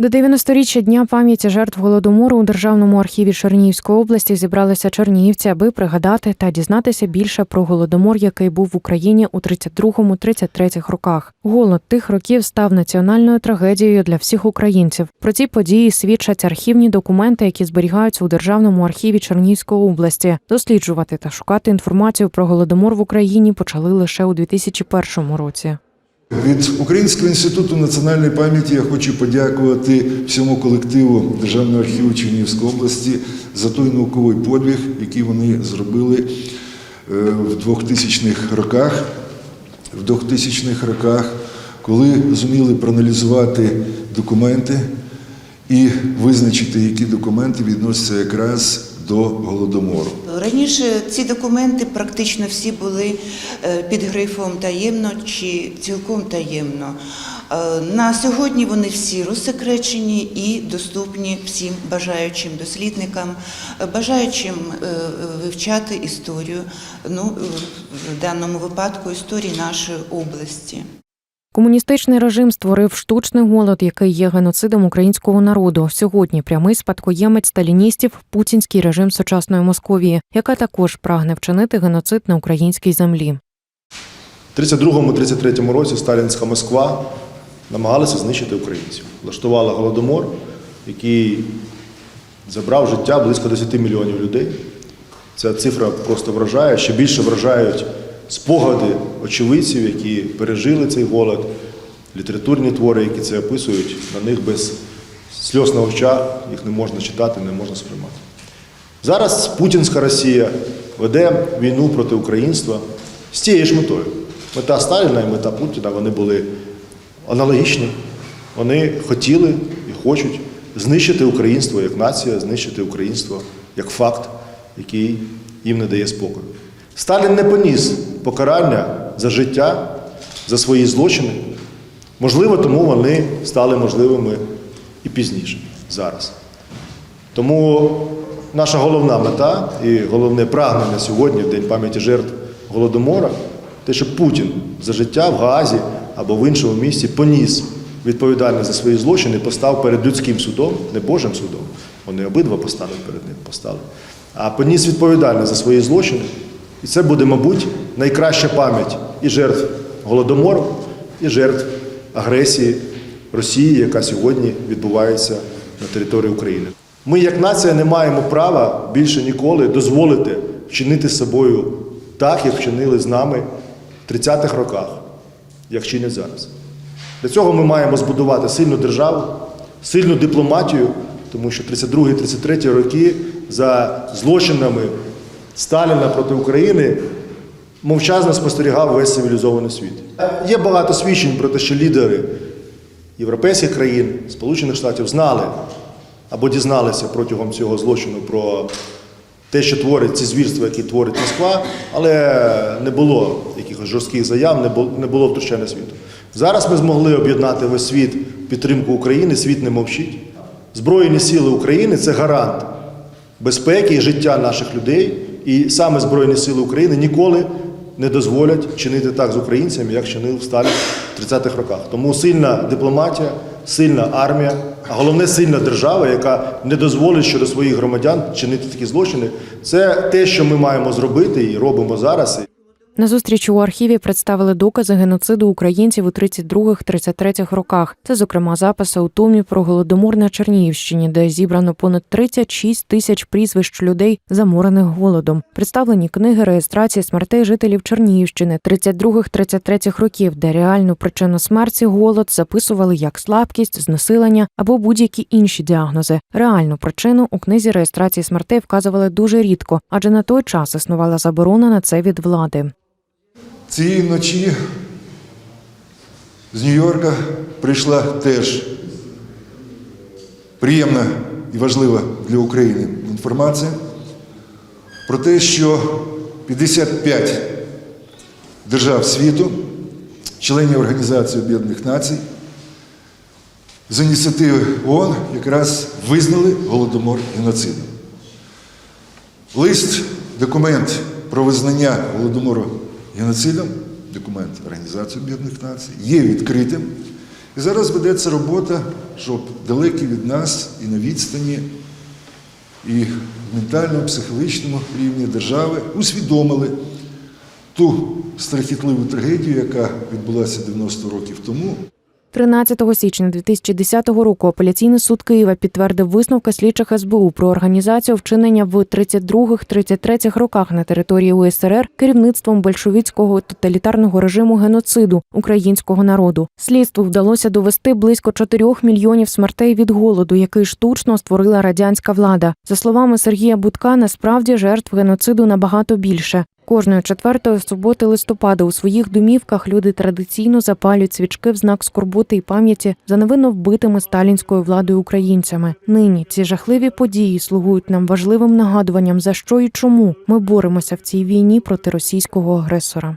До 90-річчя Дня пам'яті жертв голодомору у Державному архіві Чернігівської області зібралися чернігівці, аби пригадати та дізнатися більше про голодомор, який був в Україні у 32-33 роках. Голод тих років став національною трагедією для всіх українців. Про ці події свідчать архівні документи, які зберігаються у Державному архіві Чернігівської області. Досліджувати та шукати інформацію про голодомор в Україні почали лише у 2001 році. Від Українського інституту національної пам'яті я хочу подякувати всьому колективу Державного архіву Чернігівської області за той науковий подвиг, який вони зробили е, в 2000-х роках. В 2000-х роках, коли зуміли проаналізувати документи і визначити, які документи відносяться якраз до голодомору. Раніше ці документи практично всі були е, під грифом таємно чи цілком таємно. Е, На сьогодні вони всі розсекречені і доступні всім бажаючим дослідникам, бажаючим е, вивчати історію, ну в даному випадку історії нашої області. Комуністичний режим створив штучний голод, який є геноцидом українського народу. Сьогодні прямий спадкоємець сталіністів путінський режим сучасної Московії, яка також прагне вчинити геноцид на українській землі. У 32-33 році сталінська Москва намагалася знищити українців. Влаштувала голодомор, який забрав життя близько 10 мільйонів людей. Ця цифра просто вражає. Ще більше вражають спогади очевидців, які пережили цей голод, літературні твори, які це описують, на них без сльоз на очах, їх не можна читати, не можна сприймати. Зараз путінська Росія веде війну проти українства з тією ж метою. Мета Сталіна і мета Путіна вони були аналогічні. Вони хотіли і хочуть знищити українство як нація, знищити українство як факт, який їм не дає спокою. Сталін не поніс покарання за життя, за свої злочини. Можливо, тому вони стали можливими і пізніше зараз. Тому наша головна мета і головне прагнення сьогодні, в День пам'яті жертв Голодомора, те, щоб Путін за життя в Гаазі або в іншому місці поніс відповідальність за свої злочини, постав перед людським судом, не Божим судом. Вони обидва постануть перед ним, постали. А поніс відповідальність за свої злочини. І це буде, мабуть, найкраща пам'ять і жертв Голодомору, і жертв агресії Росії, яка сьогодні відбувається на території України. Ми, як нація, не маємо права більше ніколи дозволити вчинити з собою так, як вчинили з нами в 30-х роках, як чинять зараз. Для цього ми маємо збудувати сильну державу, сильну дипломатію, тому що 32-33 роки за злочинами Сталіна проти України мовчазно спостерігав весь цивілізований світ. Є багато свідчень про те, що лідери європейських країн, Сполучених Штатів знали або дізналися протягом цього злочину про те, що творить ці звірства, які творить Москва, але не було якихось жорстких заяв, не було, втручання світу. Зараз ми змогли об'єднати весь світ в підтримку України, світ не мовчить. Збройні сили України це гарант безпеки і життя наших людей. І саме Збройні Сили України ніколи не дозволять чинити так з українцями, як чинив Сталін в 30-х роках. Тому сильна дипломатія, сильна армія, а головне сильна держава, яка не дозволить щодо своїх громадян чинити такі злочини. Це те, що ми маємо зробити і робимо зараз. На зустрічі у архіві представили докази геноциду українців у 32-33 роках. Це, зокрема, записи у томі про голодомор на Чернігівщині, де зібрано понад 36 тисяч прізвищ людей, заморених голодом. Представлені книги реєстрації смертей жителів Чернігівщини 32-33 років, де реальну причину смерті голод записували як слабкість, знесилення або будь-які інші діагнози. Реальну причину у книзі реєстрації смертей вказували дуже рідко, адже на той час існувала заборона на це від влади. Цієї ночі з Нью-Йорка прийшла теж приємна і важлива для України інформація про те, що 55 держав світу, членів Організації Об'єднаних Націй, з ініціативи ООН якраз визнали голодомор геноцидом. Лист, документ про визнання голодомору геноцидом, документ Організації Об'єднаних Націй, є відкритим. І зараз ведеться робота, щоб далекі від нас і на відстані, і в ментальному, психологічному рівні держави усвідомили ту страхітливу трагедію, яка відбулася 90 років тому, 13 січня 2010 року апеляційний суд Києва підтвердив висновки слідчих СБУ про організацію вчинення в 32-33 роках на території УСРР керівництвом большевицького тоталітарного режиму геноциду українського народу. Слідству вдалося довести близько 4 мільйонів смертей від голоду, який штучно створила радянська влада. За словами Сергія Будка, насправді жертв геноциду набагато більше. Кожної четвертої суботи листопада у своїх домівках люди традиційно запалюють свічки в знак скорботи і пам'яті за невинно вбитими сталінською владою українцями. Нині ці жахливі події слугують нам важливим нагадуванням, за що і чому ми боремося в цій війні проти російського агресора.